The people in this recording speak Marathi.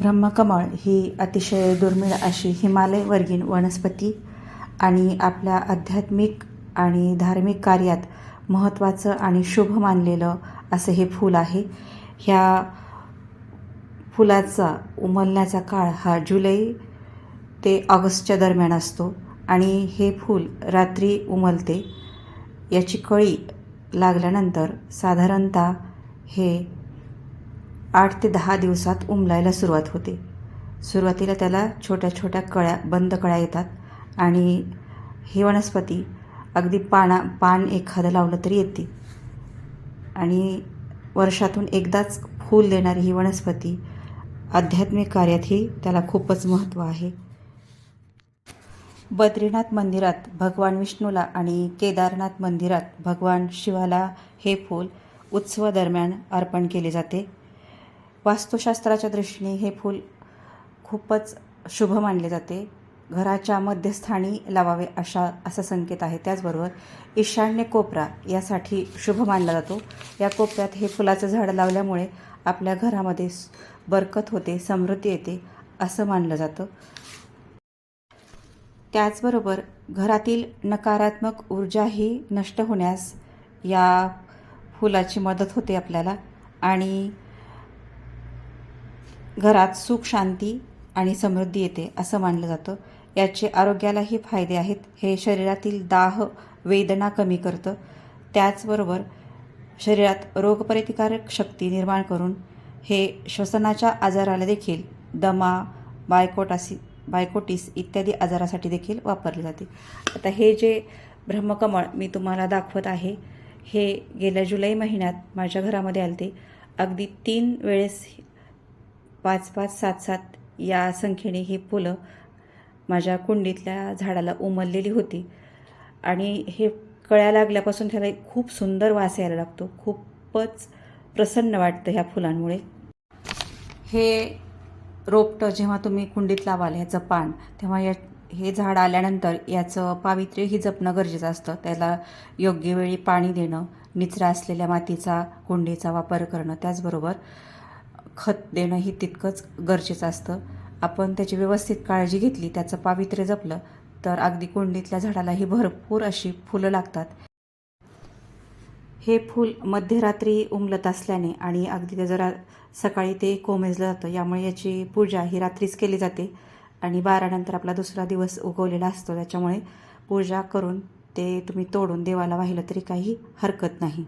ब्रह्मकमळ ही अतिशय दुर्मिळ अशी हिमालयवर्गीय वनस्पती आणि आपल्या आध्यात्मिक आणि धार्मिक कार्यात महत्त्वाचं आणि शुभ मानलेलं असं हे फूल आहे. ह्या फुलाचा उमलण्याचा काळ हा जुलै ते ऑगस्टच्या दरम्यान असतो आणि हे फूल रात्री उमलते. याची कळी लागल्यानंतर साधारणतः हे आठ ते दहा दिवसात उमलायला सुरुवात होते. सुरुवातीला त्याला छोट्या छोट्या कळ्या बंद कळ्या येतात आणि ही वनस्पती अगदी पाना पान एखादं लावलं तरी येते. आणि वर्षातून एकदाच फूल देणारी ही वनस्पती आध्यात्मिक कार्यातही त्याला खूपच महत्त्व आहे. बद्रीनाथ मंदिरात भगवान विष्णूला आणि केदारनाथ मंदिरात भगवान शिवाला हे फूल उत्सवादरम्यान अर्पण केले जाते. वास्तुशास्त्राच्या दृष्टीने हे फूल खूपच शुभ मानले जाते. घराच्या मध्यस्थानी लावावे अशा असा संकेत आहे. त्याचबरोबर ईशान्य कोपरा यासाठी शुभ मानला जातो. या कोपऱ्यात हे फुलाचं झाड लावल्यामुळे आपल्या घरामध्ये बरकत होते समृद्धी येते असं मानलं जातं. त्याचबरोबर घरातील नकारात्मक ऊर्जाही नष्ट होण्यास या फुलाची मदत होते आपल्याला आणि घरात सुख शांती आणि समृद्धी येते असं मानलं जातं. याचे आरोग्यालाही फायदे आहेत. हे शरीरातील दाह वेदना कमी करतं. त्याचबरोबर शरीरात रोगप्रतिकारक शक्ती निर्माण करून हे श्वसनाच्या आजाराला देखील दमा बायकोटासी बायकोटिस इत्यादी आजारासाठी देखील वापरले जाते. आता हे जे ब्रह्मकमळ मी तुम्हाला दाखवत आहे हे गेल्या जुलै महिन्यात माझ्या घरामध्ये आलते. अगदी तीन वेळेस पाच पाच सात सात या संख्येने ही फुलं माझ्या कुंडीतल्या झाडाला उमललेली होती. आणि हे कळ्या लागल्यापासून त्याला एक खूप सुंदर वास यायला लागतो. खूपच प्रसन्न वाटतं ह्या फुलांमुळे. हे रोपटं जेव्हा तुम्ही कुंडीत लावाल ह्याचं पान तेव्हा या हे झाड आल्यानंतर याचं पावित्र्यही जपणं गरजेचं असतं. त्याला योग्य वेळी पाणी देणं निचरा असलेल्या मातीचा कुंडीचा वापर करणं त्याचबरोबर खत देणंही तितकंच गरजेचं असतं. आपण त्याची व्यवस्थित काळजी घेतली त्याचं पावित्र्य जपलं तर अगदी कुंडीतल्या झाडालाही भरपूर अशी फुलं लागतात. हे फूल मध्यरात्री उमलत असल्याने आणि अगदी ते जरा सकाळी ते कोमेजलं जातं यामुळे याची पूजा ही रात्रीच केली जाते आणि बारानंतर आपला दुसरा दिवस उगवलेला असतो. त्याच्यामुळे पूजा करून ते तुम्ही तोडून देवाला वाहिलं तरी काही हरकत नाही.